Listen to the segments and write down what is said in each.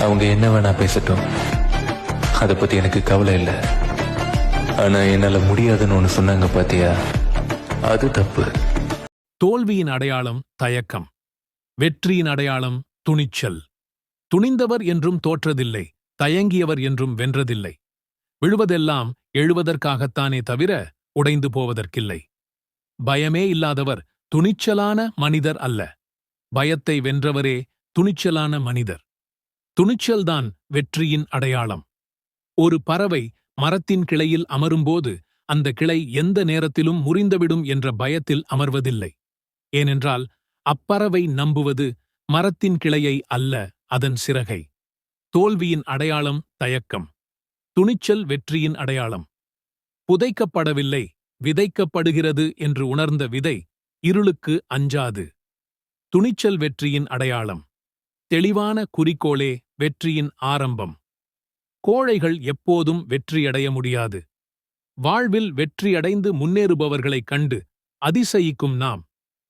அவங்க என்ன வேணா பேசட்டும். அதை பத்தி எனக்கு கவலை இல்லை. ஆனா என்னால முடியாதுன்னு ஒன்னு சொன்னாங்க பாத்தியா? அது தப்பு. தோல்வியின் அடையாளம் தயக்கம். வெற்றியின் அடையாளம் துணிச்சல். துணிந்தவர் என்றும் தோற்றதில்லை தயங்கியவர் என்றும் வென்றதில்லை. விழுவதெல்லாம் எழுவதற்காகத்தானே தவிர உடைந்து போவதற்கில்லை. பயமே இல்லாதவர் துணிச்சலான மனிதர் அல்ல. பயத்தை வென்றவரே துணிச்சலான மனிதர். துணிச்சல்தான் வெற்றியின் அடையாளம். ஒரு பறவை மரத்தின் கிளையில் அமரும்போது அந்த கிளை எந்த நேரத்திலும் முறிந்துவிடும் என்ற பயத்தில் அமர்வதில்லை. ஏனென்றால் அப்பறவை நம்புவது மரத்தின் கிளையை அல்ல அதன் சிறகை. தோல்வியின் அடையாளம் தயக்கம். துணிச்சல் வெற்றியின் அடையாளம். புதைக்கப்படவில்லை விதைக்கப்படுகிறது என்று உணர்ந்த விதை இருளுக்கு அஞ்சாது. துணிச்சல் வெற்றியின் அடையாளம். தெளிவான குறிக்கோளே வெற்றியின் ஆரம்பம். கோழைகள் எப்போதும் வெற்றியடைய முடியாது. வாழ்வில் வெற்றியடைந்து முன்னேறுபவர்களைக் கண்டு அதிசயிக்கும் நாம்.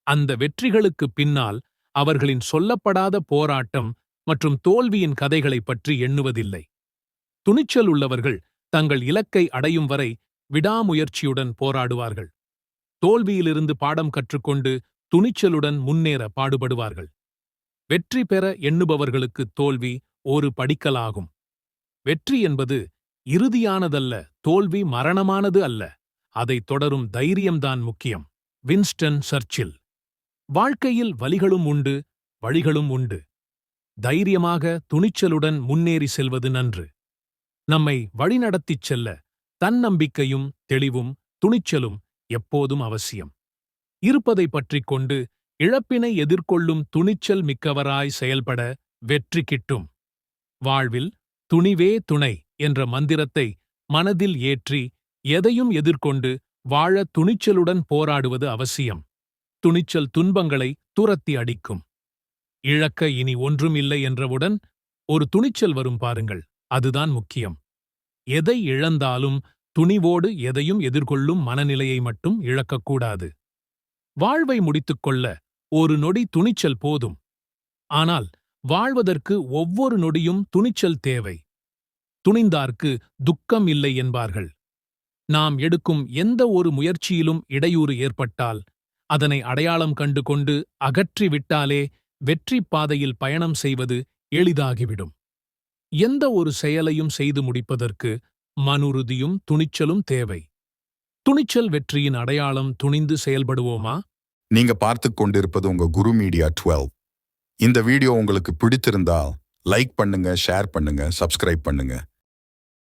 அந்த வெற்றிகளுக்குப் பின்னால் அவர்களின் சொல்லப்படாத போராட்டம் மற்றும் தோல்வியின் கதைகளைப் பற்றி எண்ணுவதில்லை. துணிச்சல் உள்ளவர்கள் தங்கள் இலக்கை அடையும் வரை விடாமுயற்சியுடன் போராடுவார்கள். தோல்வியிலிருந்து பாடம் கற்றுக்கொண்டு துணிச்சலுடன் முன்னேற பாடுபடுவார்கள். வெற்றி பெற எண்ணுபவர்களுக்கு தோல்வி ஒரு படிக்கலாகும். வெற்றி என்பது இறுதியானதல்ல தோல்வி மரணமானது அல்ல. அதைத் தொடரும் தைரியம்தான் முக்கியம். Winston Churchill. வாழ்க்கையில் வலிகளும் உண்டு வழிகளும் உண்டு. தைரியமாக துணிச்சலுடன் முன்னேறி செல்வது நன்று. நம்மை வழிநடத்திச் செல்ல தன்னம்பிக்கையும் தெளிவும் துணிச்சலும் எப்போதும் அவசியம். இருப்பதை பற்றிக் கொண்டு இழப்பினை எதிர்கொள்ளும் துணிச்சல் மிக்கவராய் செயல்பட வெற்றி கிட்டும். வாழ்வில் துணிவே துணை என்ற மந்திரத்தை மனதில் ஏற்றி எதையும் எதிர்கொண்டு வாழ துணிச்சலுடன் போராடுவது அவசியம். துணிச்சல் துன்பங்களை துரத்தி அடிக்கும். இழக்க இனி ஒன்றும் இல்லை என்றவுடன் ஒரு துணிச்சல் வரும் பாருங்கள் அதுதான் முக்கியம். எதை இழந்தாலும் துணிவோடு எதையும் எதிர்கொள்ளும் மனநிலையை மட்டும் இழக்கக்கூடாது வாழ்வை முடித்துக்கொள்ள ஒரு நொடி துணிச்சல் போதும். ஆனால் வாழ்வதற்கு ஒவ்வொரு நொடியும் துணிச்சல் தேவை. துணிந்தார்க்கு துக்கம் இல்லை என்பார்கள். நாம் எடுக்கும் எந்த ஒரு முயற்சியிலும் இடையூறு ஏற்பட்டால் அதனை அடையாளம் கண்டு கொண்டு அகற்றி விட்டாலே வெற்றிப் பாதையில் பயணம் செய்வது எளிதாகிவிடும். எந்த ஒரு செயலையும் செய்து முடிப்பதற்கு மனுறுதியும் துணிச்சலும் தேவை. துணிச்சல் வெற்றியின் அடையாளம் துணிந்து செயல்படுவோமா? நீங்க பார்த்துக் கொண்டிருப்பது உங்க குரு மீடியா 12 இந்த வீடியோ உங்களுக்கு பிடித்திருந்தால் லைக் பண்ணுங்க ஷேர் பண்ணுங்க சப்ஸ்கிரைப் பண்ணுங்க.